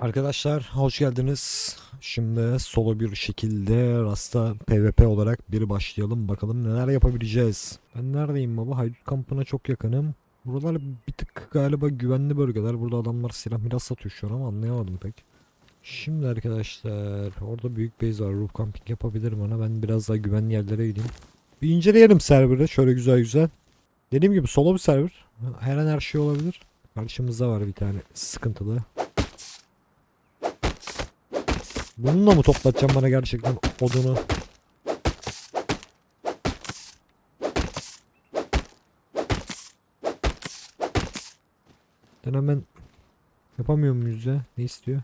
Arkadaşlar hoş geldiniz. Şimdi solo bir şekilde Rasta PvP olarak bir başlayalım. Bakalım neler yapabileceğiz. Ben neredeyim baba? Haydut kampına çok yakınım. Buralar bir tık galiba güvenli bölgeler. Burada adamlar silah milah satıyor şu an ama anlayamadım pek. Şimdi arkadaşlar orada büyük base var. Roof camping yapabilirim ona. Ben biraz daha güvenli yerlere gideyim. Bir inceleyelim serverı şöyle güzel güzel. Dediğim gibi solo bir server. Her an her şey olabilir. Karşımızda var bir tane sıkıntılı. Bununla mı toplatacağım bana gerçekten odunu? Ben hemen yapamıyor muyuz ya? Ne istiyor?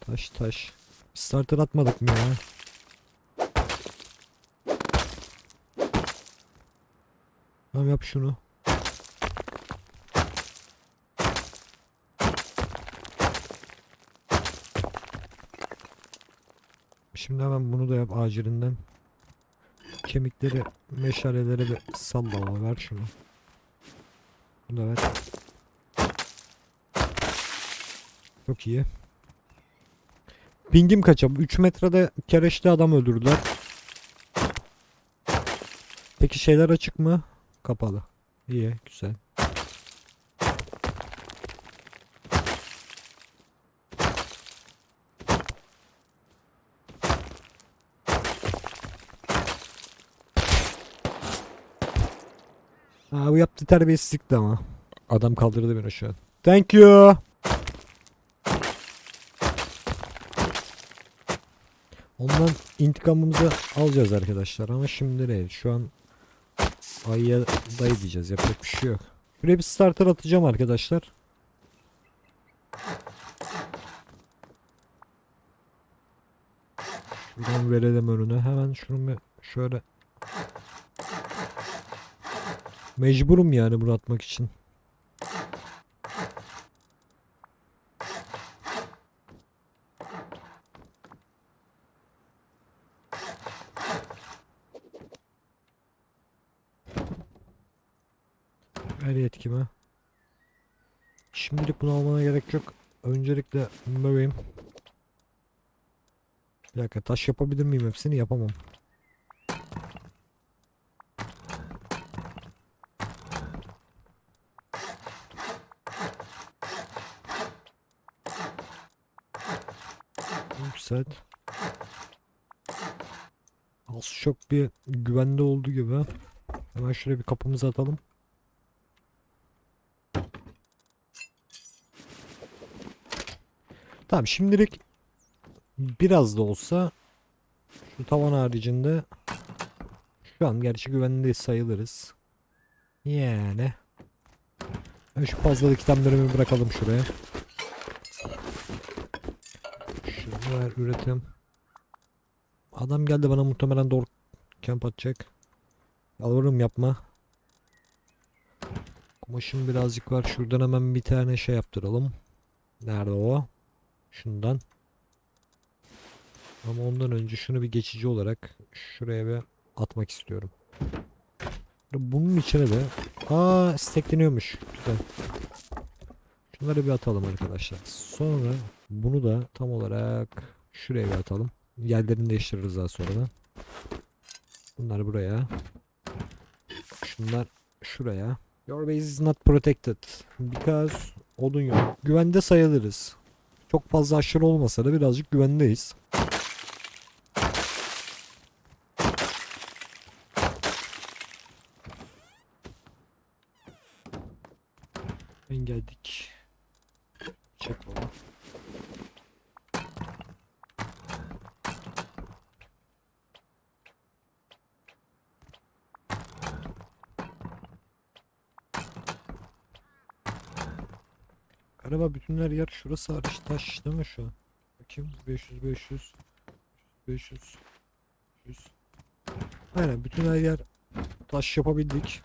Taş taş. Starter atmadık mı ya? Tamam yap şunu. Şimdi hemen bunu da yap acilinden. Kemikleri, meşaleleri bir salla ver şunu. Bunu da ver. Çok iyi. Pingim kaça? 3 metrede kereşli adam öldürdüler. Peki şeyler açık mı? Kapalı. İyi, güzel. Aa, bu yaptığı terbiyesizlikti ama. Adam kaldırdı beni şu an. Thank you. Ondan intikamımızı alacağız arkadaşlar ama şimdi değil. Şu an ayıya dayı diyeceğiz. Yapacak bir şey yok. Buraya bir starter atacağım arkadaşlar. Şuradan verelim önüne. Hemen şunu bir şöyle Mecburum yani bunu atmak için. Her yetkime. Şimdilik bunu almana gerek yok. Öncelikle bakayım. Bir dakika taş yapabilir miyim hepsini? Yapamam. Yükselt. Az çok bir güvende olduğu gibi. Hemen şuraya bir kapımızı atalım. Tamam şimdilik biraz da olsa şu tavan haricinde şu an gerçi güvendeyiz sayılırız. Yani şu fazlalık itemlerimi bırakalım şuraya. Şunu ver üretim. Adam geldi bana muhtemelen doğru kamp atacak. Yalvarırım yapma. Kumaşım birazcık var. Şuradan hemen bir tane şey yaptıralım. Nerede o? Şundan. Ama ondan önce şunu bir geçici olarak şuraya bir atmak istiyorum. Bunun içine de aa stekleniyormuş. Güzel. Şunları bir atalım arkadaşlar. Sonra bunu da tam olarak şuraya bir atalım. Yerlerini değiştiririz daha sonra da. Bunlar buraya. Şunlar şuraya. Your base is not protected because odun yok. Güvende sayılırız. Çok fazla aşırı olmasa da birazcık güvendeyiz. Ben geldik. Çek baba. Galiba bütün her yer şurası hariç taş değil mi şu? Bakayım 500 500 500 100 Aynen bütün her yer taş yapabildik.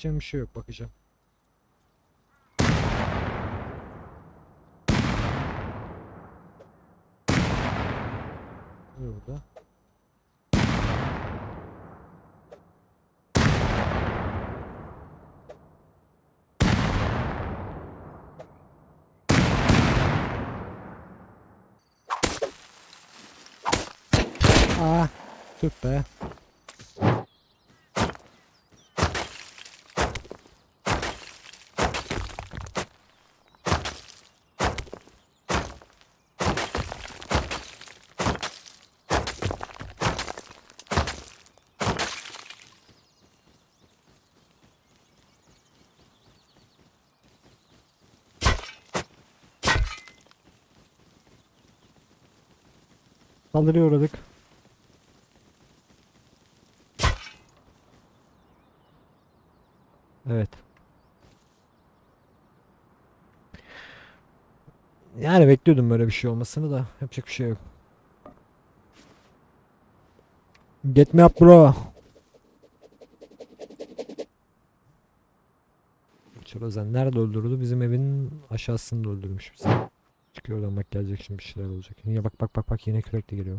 Edeceğim bir şey yok bakacağım. Burada? Ah, tüh be. Saldırıya uğradık. Evet. Yani bekliyordum böyle bir şey olmasını da yapacak bir şey yok. Get me up bro. Çorozen nerede öldürdü? Bizim evin aşağısında öldürmüş bizi. Oradan bak gelecek şimdi bir şeyler olacak. Yine bak bak bak bak yine kürekle geliyor.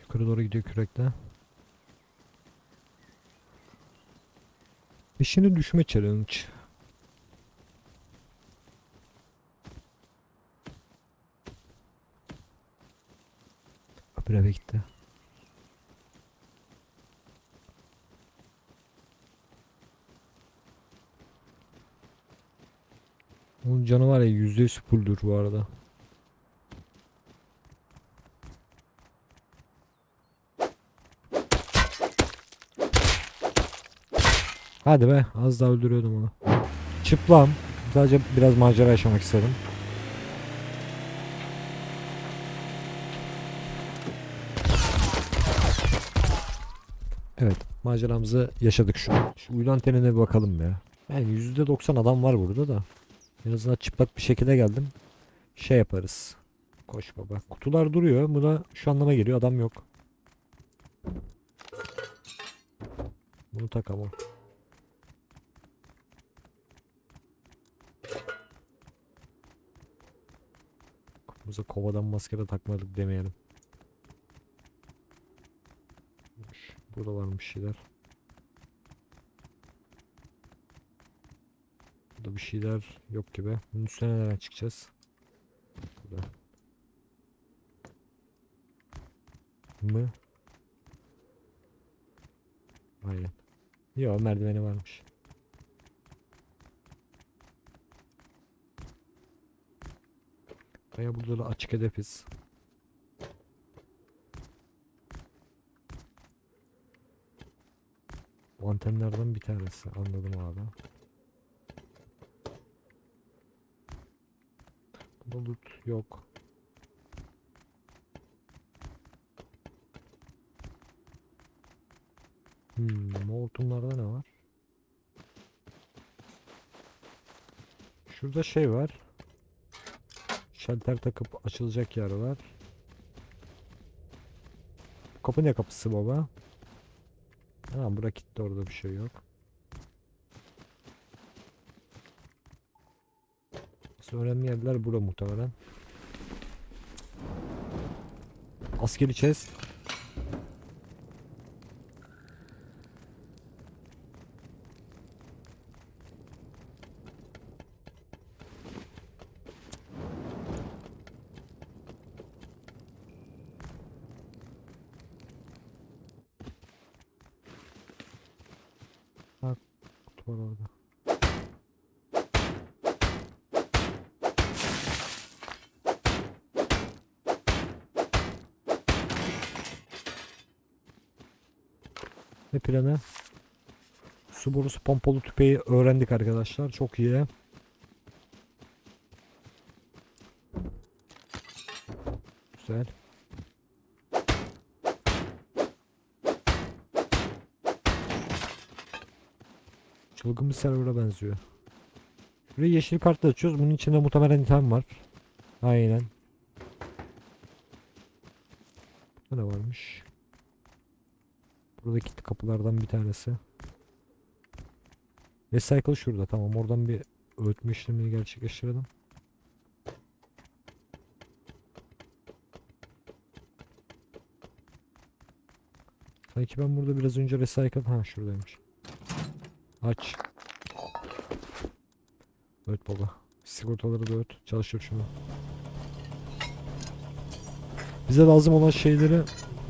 Yukarı doğru gidiyor kürekle. Peşine düşme challenge. Öbür gitti. Onun canı var ya yüzde yüz fulldur bu arada. Hadi be az daha öldürüyordum onu. Çıplam. Sadece biraz macera yaşamak istedim. Evet maceramızı yaşadık şu an. Şu uyulan tenine bir bakalım ya. Yani %90 adam var burada da. En azından çıplak bir şekilde geldim. Şey yaparız. Koş baba. Kutular duruyor. Bu da şu anlama geliyor. Adam yok. Bunu tak ama. Kafamıza kovadan maske de takmadık demeyelim. Burada varmış şeyler. Burada bir şeyler yok gibi. Bunun üstüne nereden çıkacağız? Burada. Mı? Aynen. Yok merdiveni varmış. Baya burada da açık hedefiz. Antenlerden bir tanesi anladım abi. Bulut yok. Hmm, Moltonlarda ne var? Şurada şey var. Şalter takıp açılacak yer var. Kapı ne kapısı baba? Ha bura kilitli orada bir şey yok. Asıl önemli yerler bura muhtemelen. Askeri chest. Kutu var orada. Ne planı? Su borusu pompalı tüpeyi öğrendik arkadaşlar. Çok iyi. Güzel. Çılgın bir server'a benziyor. Burayı yeşil kartla açıyoruz. Bunun içinde muhtemelen item var. Aynen. Bu varmış? Buradaki kapılardan bir tanesi. Recycle şurada tamam oradan bir öğütme işlemini gerçekleştirelim. Sanki ben burada biraz önce recycle ha şuradaymış. Aç. Öğüt baba. Sigortaları da öğüt. Çalıştır şunu. Bize lazım olan şeyleri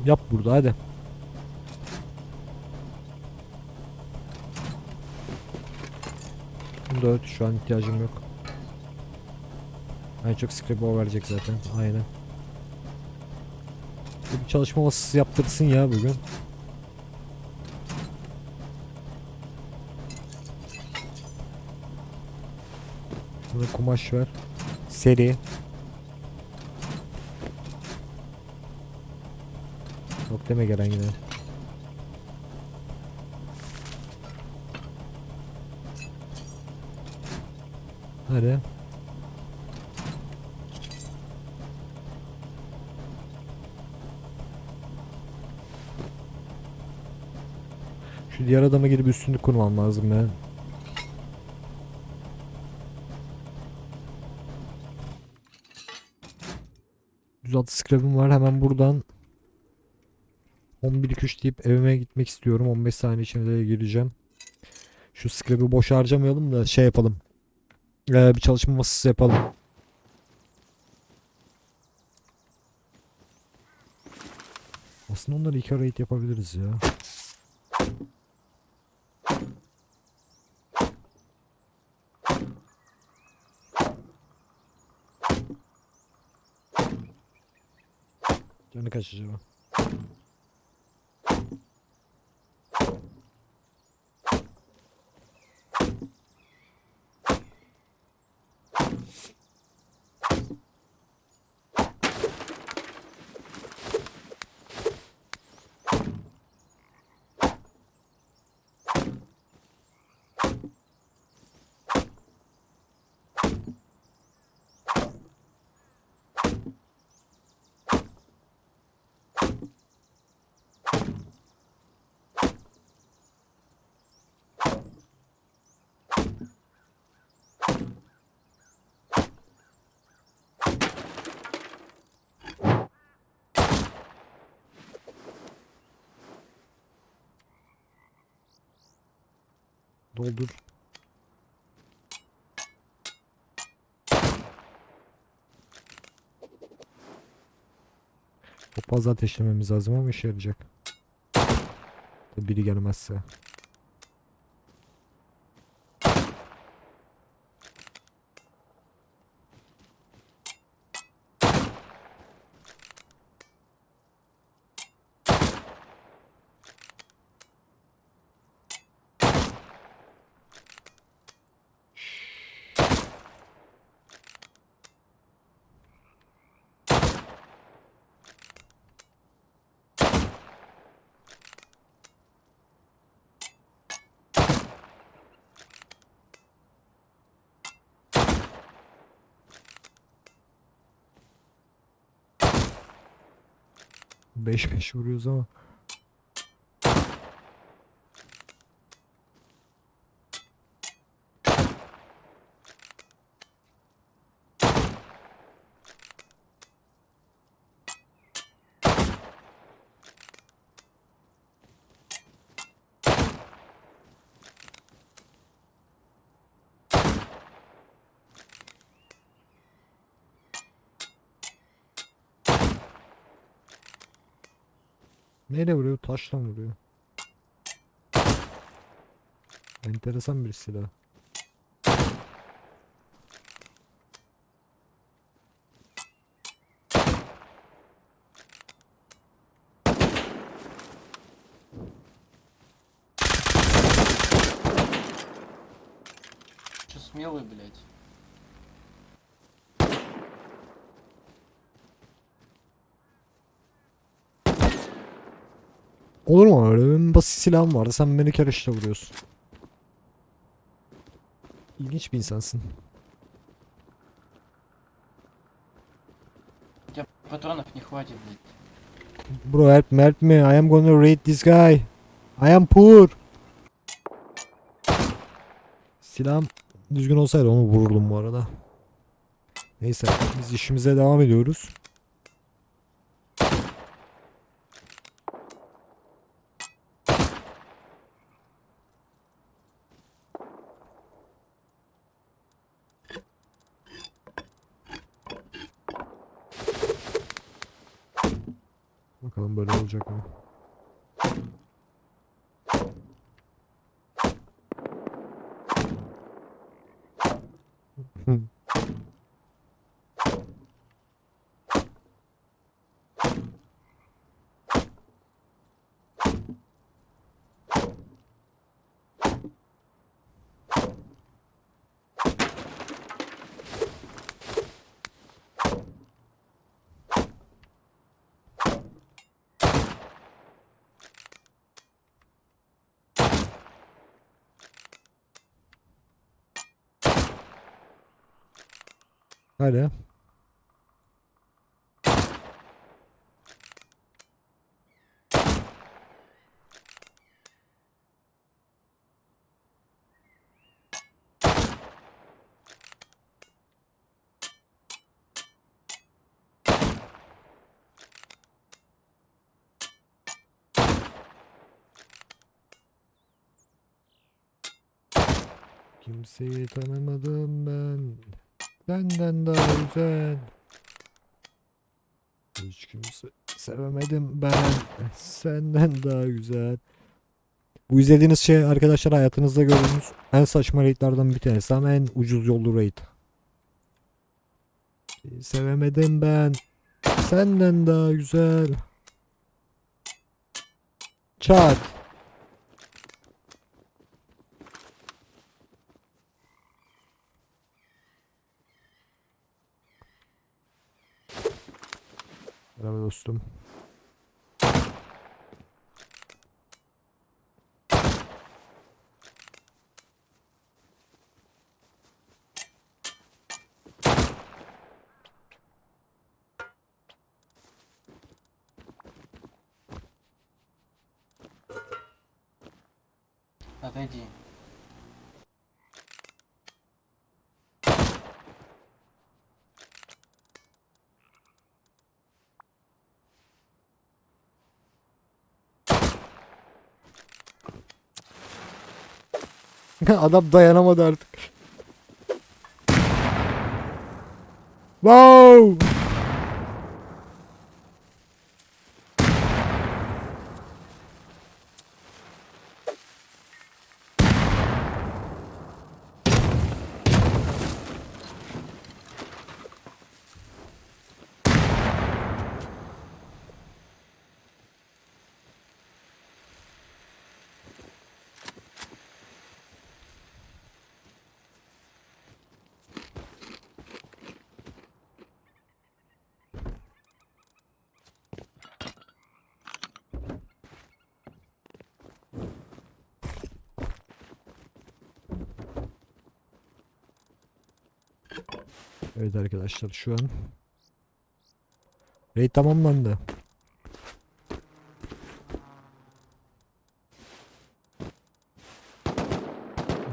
yap burada hadi. Bunu da öğüt. Şu an ihtiyacım yok. En çok script o verecek zaten. Aynen. Bir çalışma masası yaptırsın ya bugün. Burada kumaş ver. Seri. Yok deme gelen yine. Hadi. Şu diğer adama gidip üstünlük kurmam lazım ya. altı scrap'im var. Hemen buradan 11 3 deyip evime gitmek istiyorum. 15 saniye içinde de gireceğim. Şu scrap'i boş harcamayalım da şey yapalım. Ee, bir çalışma masası yapalım. Aslında onları iki raid yapabiliriz ya. Canı kaç acaba? Doldur. Çok fazla ateşlememiz lazım ama işe yarayacak. Biri gelmezse. Beş beş vuruyoruz ama. Neyle vuruyor? Taşla mı vuruyor? Enteresan bir silah. Че смелый, блядь? Olur mu öyle? Benim basit silahım vardı. Sen beni kereçle vuruyorsun. İlginç bir insansın. У тебя патронов не хватит, блядь. Bro help me help me. I am gonna raid this guy. I am poor. Silahım düzgün olsaydı onu vururdum bu arada. Neyse biz işimize devam ediyoruz. Olacak mı? Hadi. Kimseyi tanımadım ben. Senden daha güzel. Hiç kimse sevemedim ben. Senden daha güzel. Bu izlediğiniz şey arkadaşlar hayatınızda gördüğünüz en saçma raidlerden bir tanesi ama en ucuz yollu raid. Sevemedim ben. Senden daha güzel. Çat. Merhaba dostum. Bakacağım. Adam dayanamadı artık. Wow! Evet arkadaşlar şu an raid tamamlandı.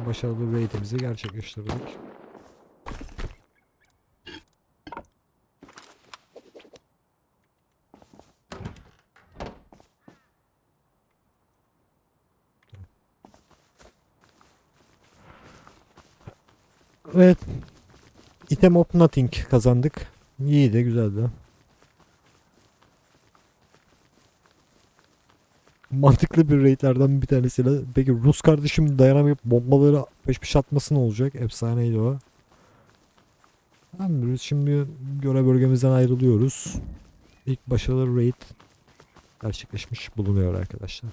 Başarılı bir raidimizi gerçekleştirdik. Evet. Item of Nothing kazandık. İyiydi, güzeldi. Mantıklı bir raidlerden bir tanesiyle. Peki Rus kardeşim dayanamayıp bombaları peş peşe atması ne olacak? Efsaneydi o. Tamam, biz şimdi görev bölgemizden ayrılıyoruz. İlk başarılı raid gerçekleşmiş bulunuyor arkadaşlar.